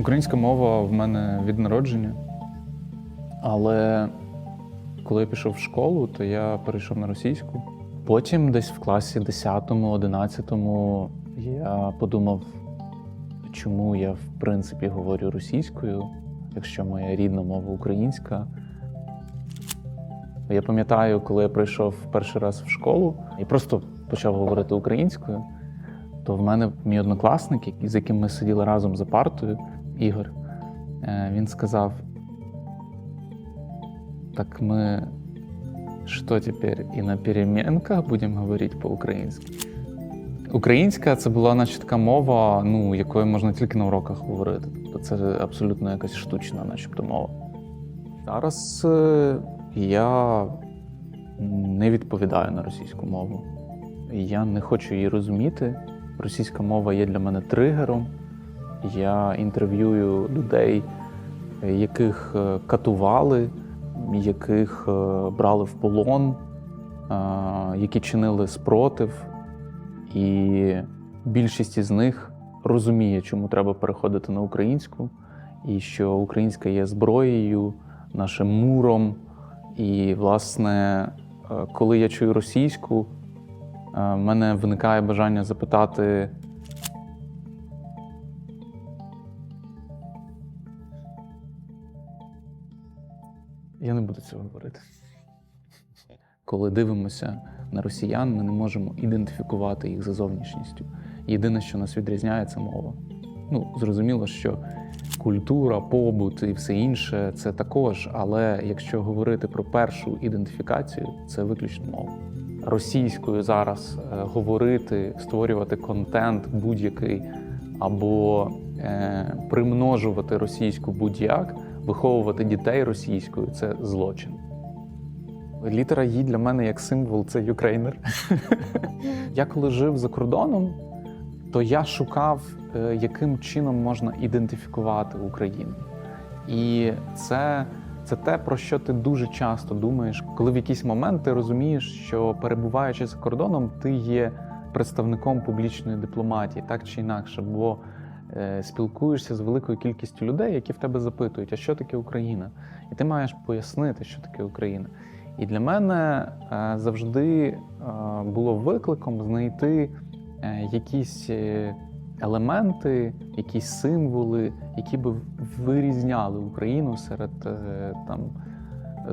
Українська мова в мене від народження. Але коли я пішов в школу, то я перейшов на російську. Потім, десь в класі 10-11, я подумав, чому я в принципі говорю російською, якщо моя рідна мова українська. Я пам'ятаю, коли я прийшов перший раз в школу і просто почав говорити українською, то в мене мій однокласник, з яким ми сиділи разом за партою, Ігор, е, він сказав: так ми що тепер і на перемінках будемо говорити по-українськи? Українська це була наче така мова, ну, якою можна тільки на уроках говорити. Тобто це абсолютно якась штучна, начебто мова. Зараз е, я не відповідаю на російську мову. Я не хочу її розуміти. Російська мова є для мене тригером. Я інтерв'юю людей, яких е, катували, яких е, брали в полон, е, які чинили спротив. І більшість із них розуміє, чому треба переходити на українську, і що українська є зброєю, нашим муром. І, власне, коли я чую російську, в мене виникає бажання запитати. Я не буду цього говорити. Коли дивимося на росіян, ми не можемо ідентифікувати їх за зовнішністю. Єдине, що нас відрізняє, це мова. Ну, зрозуміло, що культура, побут і все інше це також, але якщо говорити про першу ідентифікацію, це виключно мова. Російською зараз е, говорити, створювати контент будь-який або е, примножувати російську будь-як, виховувати дітей російською це злочин. Літера «Ї» для мене як символ це юкрейнер. я коли жив за кордоном, то я шукав, е, яким чином можна ідентифікувати Україну. І це, це те, про що ти дуже часто думаєш, коли в якийсь момент ти розумієш, що перебуваючи за кордоном, ти є представником публічної дипломатії, так чи інакше, бо спілкуєшся з великою кількістю людей, які в тебе запитують, а що таке Україна? І ти маєш пояснити, що таке Україна. І для мене е, завжди е, було викликом знайти е, якісь е, елементи, якісь символи, які би вирізняли Україну серед е, там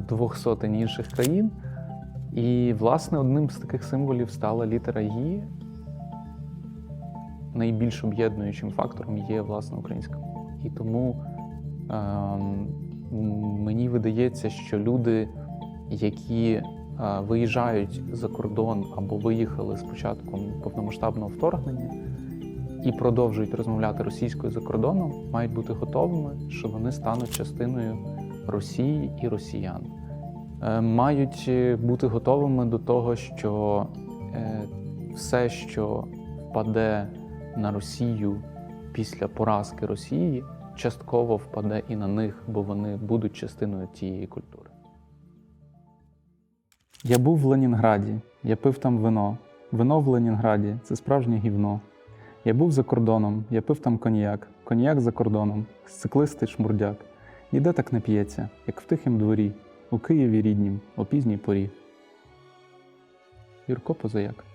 двох сотень інших країн. І, власне, одним з таких символів стала літера «Ї». Найбільш об'єднуючим фактором є власне українська. І тому ем, мені видається, що люди, які е, виїжджають за кордон або виїхали з початком повномасштабного вторгнення і продовжують розмовляти російською за кордоном, мають бути готовими, що вони стануть частиною Росії і росіян. Е, Мають е, бути готовими до того, що е, все, що впаде на Росію після поразки Росії, частково впаде і на них, бо вони будуть частиною тієї культури. Я був в Ленінграді, я пив там вино. Вино в Ленінграді це справжнє гівно. Я був за кордоном, я пив там коньяк, коньяк за кордоном, циклистий шмурдяк. Ніде так не п'ється, як в тихім дворі, у Києві ріднім, о пізній порі. Юрко Позаяк.